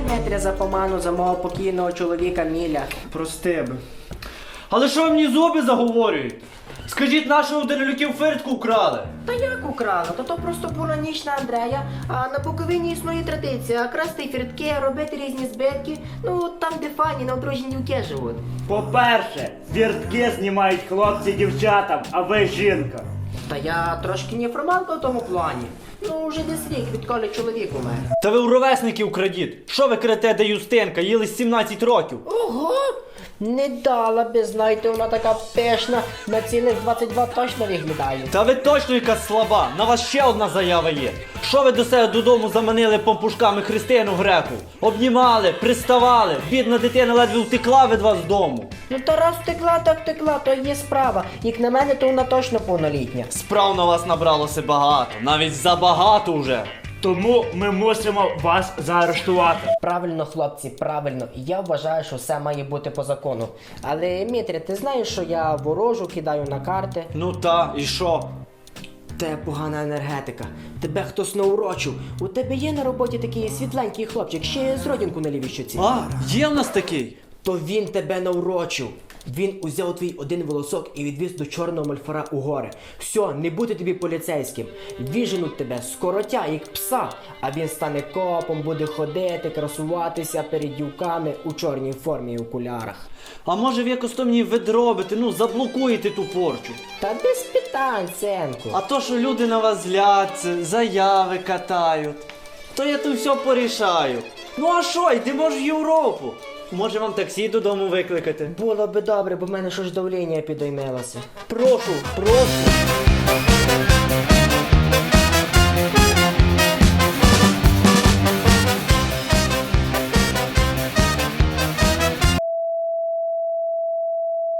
Дмитря за поману за мого покійного чоловіка Міля. Прости би. Але що ви мені зуби заговорюєте? Скажіть, нашого Данилюків фиртку вкрали. Та як украла? То то просто була Андрея, а на Буковині існує традиція красти фіртки, робити різні збитки. Ну там, де фані на одружні дівки живуть. По-перше, фіртки знімають хлопці дівчатам, а ви жінка. Та я трошки неформалка в тому плані. Ну, вже десь рік, відколи чоловік умер. Та ви у ровесників крадіть. Що ви крете, де Юстинка? Їли з 17 років. Ого! Не дала би, знаєте, вона така пишна, на цілих 22 точно виглядає. Та ви точно якась слаба. На вас ще одна заява є. Що ви до себе додому заманили помпушками Христину Греку? Обнімали, приставали. Бідна дитина ледве втекла від вас з дому. Ну та раз втекла, так втекла, то є справа. Як на мене, то вона точно повнолітня. Справ на вас набралося багато, навіть забагато вже. Тому ми мусимо вас заарештувати. Правильно, хлопці, правильно. Я вважаю, що все має бути по закону. Але Мітря, ти знаєш, що я ворожу кидаю на карти? Ну та, і що? Те погана енергетика. Тебе хтось наурочив. У тебе є на роботі такий світленький хлопчик, ще з родинку на лівій щоці. А, є в нас такий. То він тебе наурочив. Він узяв твій один волосок і відвіз до чорного мальфара у гори. Все, не бути тобі поліцейським. Віженуть тебе скоротя, як пса. А він стане копом, буде ходити, красуватися перед дівками у чорній формі і окулярах. А може ви якось то мені видробите, ну заблокуєте ту порчу. Та без питань, сенку. А то, що люди на вас зляться, заяви катають, то я тут все порішаю. Ну а що, йдемо ж в Європу. Може вам таксі додому викликати? Було би добре, бо в мене щось давлення підіймилося. Прошу, прошу.